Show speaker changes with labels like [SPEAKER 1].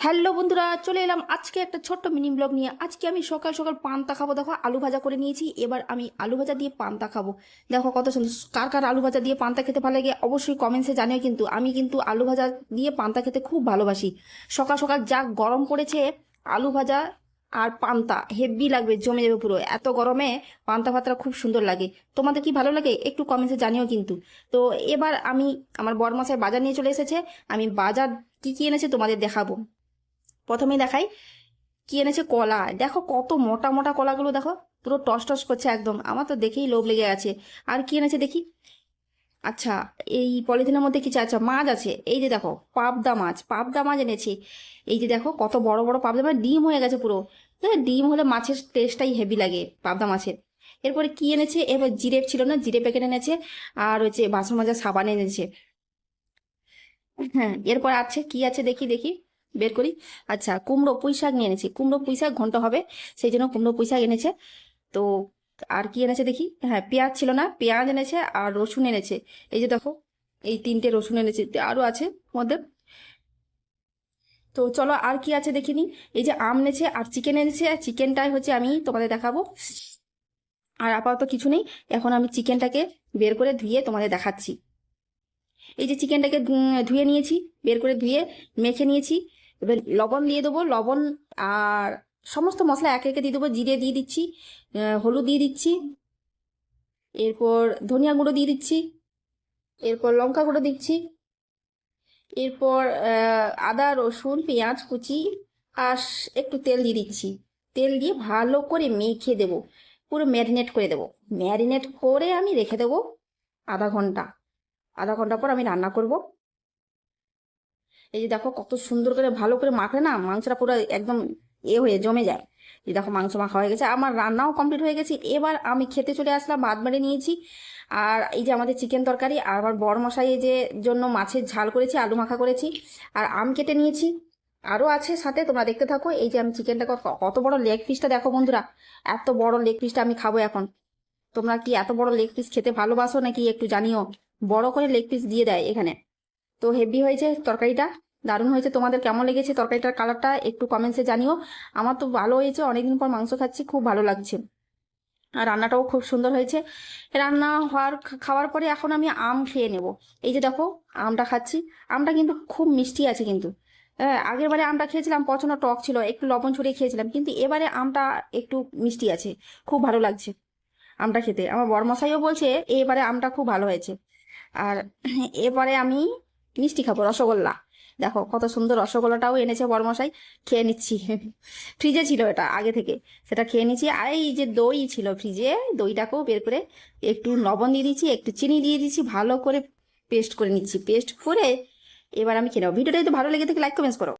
[SPEAKER 1] Hello বন্ধুরা, চলে এলাম আজকে একটা ছোট্ট মিনি ব্লগ নিয়ে। আজকে আমি সকাল সকাল পান্তা খাব। দেখো, আলু ভাজা করে নিয়েছি। এবার আমি আলু ভাজা দিয়ে পান্তা খাব। দেখো কত সুন্দর, কার কার আলু ভাজা দিয়ে পান্তা খেতে ভালো লাগে অবশ্যই কমেন্টসে জানিও কিন্তু। আমি কিন্তু আলু ভাজা দিয়ে পান্তা খেতে খুব ভালোবাসি। সকাল সকাল যা গরম পড়েছে আলু ভাজা আর পান্তা হেভি লাগবে, জমে যাবে পুরো। এত গরমে পান্তা ভাতটা খুব সুন্দর লাগে। তোমাদের কি ভালো লাগে? একটু কমেন্টসে জানিও কিন্তু। তো এবার আমি, আমার বরমশাই বাজার নিয়ে চলে এসেছে। আমি বাজার কি কি এনেছে তোমাদের দেখাবো। প্রথমে দেখাই। কি এনেছে কলা? দেখো কত মোটা মোটা কলাগুলো দেখো। পুরো টস টস করছে একদম। আমার তো দেখেই লোভ লেগে আছে আর কি এনেছে দেখি? আচ্ছা এই পলিথিনের মধ্যে কিছু আচ্ছা মাছ আছে? এই যে দেখো, পাবদা মাছ। পাবদা মাছ এনেছি। এই যে দেখো, কত বড় বড় পাবদা মাছ। ডিম হয়ে গেছে পুরো। ডিম হলে মাছের টেস্টটাই হেভি লাগে পাবদা মাছের। এরপরে কি এনেছে? এবার জিরেপ ছিল না জিরে প্যাকেট এনেছে। আর হচ্ছে বাসন মাজার সাবান এনেছে। হ্যাঁ এরপর আছে, কি আছে দেখি দেখি। বের করি। আচ্ছা কুমড়ো পুঁই শাক নিয়ে এনেছি। কুমড়ো পুঁই শাক ঘন্ট হবে, সেই জন্য কুমড়ো পুঁই শাক এনেছে। তো আর কি এনেছে দেখি? হ্যাঁ পেঁয়াজ ছিল না, পেঁয়াজ এনেছে আর রসুন এনেছে। এই যে দেখো, এই তিনটে রসুন এনেছে আরও আছে মধ্যে। তো চলো আর কি আছে দেখিনি এই যে আম এনেছে আর চিকেন এনেছে। আর চিকেনটাই হচ্ছে আমি তোমাদের দেখাবো। আর আপাতত কিছু নেই। এখন আমি চিকেনটাকে বের করে ধুয়ে তোমাদের দেখাচ্ছি। এই যে চিকেনটাকে ধুয়ে নিয়েছি, বের করে ধুয়ে মেখে নিয়েছি। এবার লবণ দিয়ে দেবো, লবণ আর সমস্ত মশলা একে একে দিয়ে দেবো, জিরে দিয়ে দিচ্ছি হলুদ দিয়ে দিচ্ছি, এরপর ধনিয়া গুঁড়ো দিয়ে দিচ্ছি, এরপর লঙ্কা গুঁড়ো দিচ্ছি, এরপর আদা, রসুন, পেঁয়াজ কুচি আর একটু তেল দিয়ে দিচ্ছি। তেল দিয়ে ভালো করে মেখে দেবো, পুরো ম্যারিনেট করে দেবো। ম্যারিনেট করে আমি রেখে দেবো আধা ঘণ্টা। আধা ঘণ্টা পর আমি রান্না করব। এই যে দেখো কত সুন্দর করে ভালো করে মাখলে না মাংসটা পুরো একদম এ হয়ে জমে যায়। এই দেখো মাংস মাখা হয়ে গেছে, আমার রান্নাও কমপ্লিট হয়ে গেছে। এবার আমি খেতে চলে আসলাম, ভাত বেড়ে নিয়েছি। আর এই যে আমাদের চিকেন তরকারি আর আমার বড় মশাই যে জন্য মাছের ঝাল করেছি, আলু মাখা করেছি। আর আম কেটে নিয়েছি। আরও আছে সাথে, তোমরা দেখতে থাকো। এই যে আমি চিকেনটা কত বড় লেগ পিসটা দেখো বন্ধুরা। এত বড় লেগ পিসটা আমি খাব এখন। তোমরা কি এত বড় লেগ পিস খেতে ভালোবাসো নাকি একটু জানিও। বড় করে লেগ পিস দিয়ে দেয় এখানে। তো হেভি হয়েছে তরকারিটা। দারুণ হয়েছে। তোমাদের কেমন লেগেছে তরকারিটার কালারটা একটু কমেন্টসে জানিও। আমার তো ভালো হয়েছে, অনেকদিন পর মাংস খাচ্ছি, খুব ভালো লাগছে। আর রান্নাটাও খুব সুন্দর হয়েছে। রান্না হওয়ার খাওয়ার পরে এখন আমি আম খেয়ে নেব। এই যে দেখো, আমটা খাচ্ছি। আমটা কিন্তু খুব মিষ্টি আছে কিন্তু। আগের বারে আমটা খেয়েছিলাম পছন্দ টক ছিল, একটু লবণ ছড়িয়ে খেয়েছিলাম, কিন্তু এবারে আমটা একটু মিষ্টি আছে, খুব ভালো লাগছে আমটা খেতে। আমার বরমশাইও বলছে, এবারে আমটা খুব ভালো হয়েছে। আর এরপরে আমি মিষ্টি খাব, রসগোল্লা। দেখো, কত সুন্দর রসগোল্লাটাও এনেছে বরমশাই। খেয়ে নিচ্ছি। ফ্রিজে ছিল এটা আগে থেকে। সেটা খেয়ে নিচ্ছি। আর এই যে দই ছিল ফ্রিজে, দইটাকেও বের করে একটু লবণ দিয়ে দিচ্ছি, একটু চিনি দিয়ে দিচ্ছি, ভালো করে পেস্ট করে নিচ্ছি। পেস্ট করে এবার আমি খেয়ে নেব। ভিডিওটা যদি ভালো লেগে থাকে, লাইক, কমেন্টস করো।